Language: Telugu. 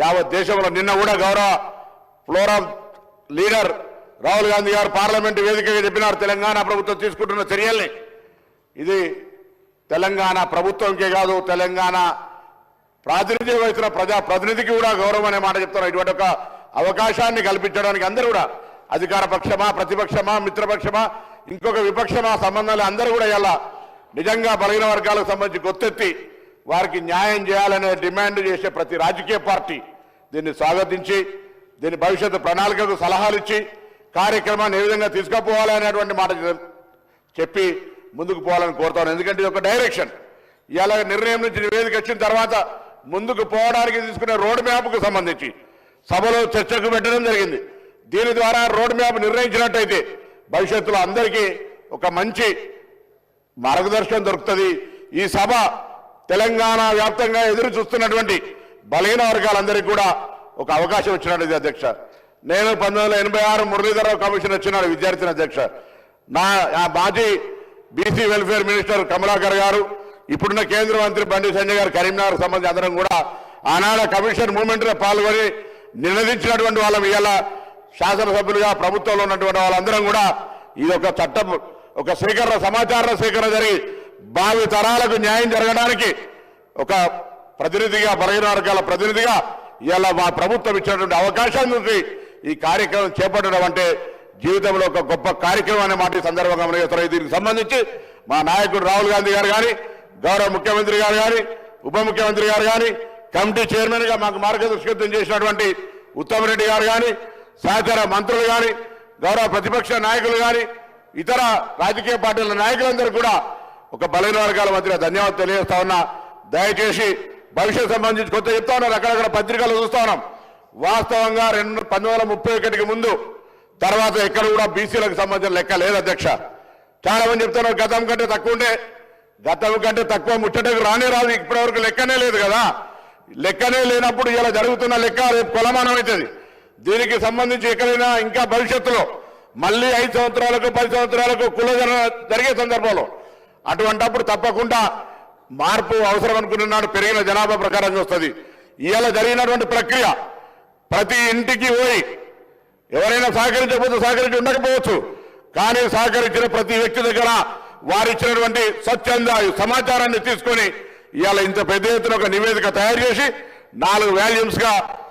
యావత్ దేశంలో నిన్న కూడా గౌరవ ఫ్లోరా లీడర్ రాహుల్ గాంధీ గారు పార్లమెంటు వేదికగా చెప్పినారు. తెలంగాణ ప్రభుత్వం తీసుకుంటున్న చర్యల్ని. ఇది తెలంగాణ ప్రభుత్వంకే కాదు తెలంగాణ ప్రాతినిధ్యం వహిస్తున్న ప్రజా ప్రతినిధికి కూడా గౌరవం అనే మాట చెప్తున్నారు. ఇటువంటి ఒక అవకాశాన్ని కల్పించడానికి అందరూ కూడా అధికార పక్షమా ప్రతిపక్షమా మిత్రపక్షమా ఇంకొక విపక్షమా సంబంధాలు అందరూ కూడా ఇలా నిజంగా బలహీన వర్గాలకు సంబంధించి గొత్తెత్తి వారికి న్యాయం చేయాలనే డిమాండ్ చేసే ప్రతి రాజకీయ పార్టీ దీన్ని స్వాగతించి దీని భవిష్యత్తు ప్రణాళికకు సలహాలు ఇచ్చి కార్యక్రమాన్ని ఏ విధంగా తీసుకుపోవాలి అనేటువంటి మాట చెప్పి ముందుకు పోవాలని కోరుతాను. ఎందుకంటే ఇది ఒక డైరెక్షన్. ఇలాగ నిర్ణయం నుంచి నివేదిక వచ్చిన తర్వాత ముందుకు పోవడానికి తీసుకునే రోడ్ మ్యాప్కు సంబంధించి సభలో చర్చకు పెట్టడం జరిగింది. దీని ద్వారా రోడ్ మ్యాప్ నిర్ణయించినట్టయితే భవిష్యత్తులో అందరికీ ఒక మంచి మార్గదర్శనం దొరుకుతుంది. ఈ సభ తెలంగాణ వ్యాప్తంగా ఎదురు చూస్తున్నటువంటి బలహీన వర్గాలందరికీ కూడా ఒక అవకాశం ఇచ్చినట్టు అధ్యక్ష. నేను పంతొమ్మిది వందల ఎనభై ఆరు మురళీధరరావు కమిషన్ వచ్చినాడు విద్యార్థిని అధ్యక్ష. నా మాజీ బీసీ వెల్ఫేర్ మినిస్టర్ కమలాకర్ గారు ఇప్పుడున్న కేంద్ర మంత్రి బండి సంజయ్ గారు కరీంనగర్ సంబంధించి అందరం కూడా ఆనాడ కమిషన్ మూమెంట్లో పాల్గొని నిర్ణయించినటువంటి వాళ్ళం ఇవాళ శాసనసభ్యులుగా ప్రభుత్వంలో ఉన్నటువంటి వాళ్ళందరం కూడా ఇది ఒక చట్టం ఒక స్వీకరణ సమాచార స్వీకరణ జరిగి భావి తరాలకు న్యాయం జరగడానికి ఒక ప్రతినిధిగా బలహీన వర్గాల ప్రతినిధిగా ఇలా మా ప్రభుత్వం ఇచ్చినటువంటి అవకాశం నుంచి ఈ కార్యక్రమం చేపట్టడం అంటే జీవితంలో ఒక గొప్ప కార్యక్రమం అనే మాట సందర్భంగా మనం దీనికి సంబంధించి మా నాయకుడు రాహుల్ గాంధీ గారు కానీ గౌరవ ముఖ్యమంత్రి గారు కానీ ఉప ముఖ్యమంత్రి గారు కానీ కమిటీ చైర్మన్గా మాకు మార్గదర్శకత్వం చేసినటువంటి ఉత్తమ్ రెడ్డి గారు కానీ సహచర మంత్రులు కానీ గౌరవ ప్రతిపక్ష నాయకులు కానీ ఇతర రాజకీయ పార్టీల నాయకులందరూ కూడా ఒక బలైన వర్గాల మధ్య ధన్యవాదాలు తెలియజేస్తా ఉన్నా. దయచేసి భవిష్యత్ సంబంధించి కొత్త చెప్తా ఉన్నారు అక్కడక్కడ పత్రికలు చూస్తా ఉన్నాం. వాస్తవంగా రెండు పంతొమ్మిది ముప్పై ఒకటికి ముందు తర్వాత ఎక్కడ కూడా బీసీలకు సంబంధించిన లెక్క లేదు అధ్యక్ష. చాలా మంది చెప్తున్నారు గతం కంటే తక్కువ ఉంటే గతం కంటే తక్కువ ముచ్చటకు రానే రాదు ఇప్పటివరకు లెక్కనే లేదు కదా. లెక్కనే లేనప్పుడు ఇలా జరుగుతున్న లెక్క రేపు కొలమానం అవుతుంది. దీనికి సంబంధించి ఎక్కడైనా ఇంకా భవిష్యత్తులో మళ్ళీ ఐదు సంవత్సరాలకు పది సంవత్సరాలకు కుల జరిగే సందర్భంలో అటువంటప్పుడు తప్పకుండా మార్పు అవసరం అనుకున్నాడు పెరిగిన జనాభా ప్రకారం వస్తుంది ఇవాళ జరిగినటువంటి ప్రక్రియ ప్రతి ఇంటికి పోయి ఎవరైనా సహకరించకపోతే సహకరించి ఉండకపోవచ్చు. కానీ సహకరించిన ప్రతి వ్యక్తి దగ్గర వారు ఇచ్చినటువంటి స్వచ్ఛంద సమాచారాన్ని తీసుకొని ఇవాళ ఇంత పెద్ద ఎత్తున ఒక నివేదిక తయారు చేసి నాలుగు వాల్యూమ్స్గా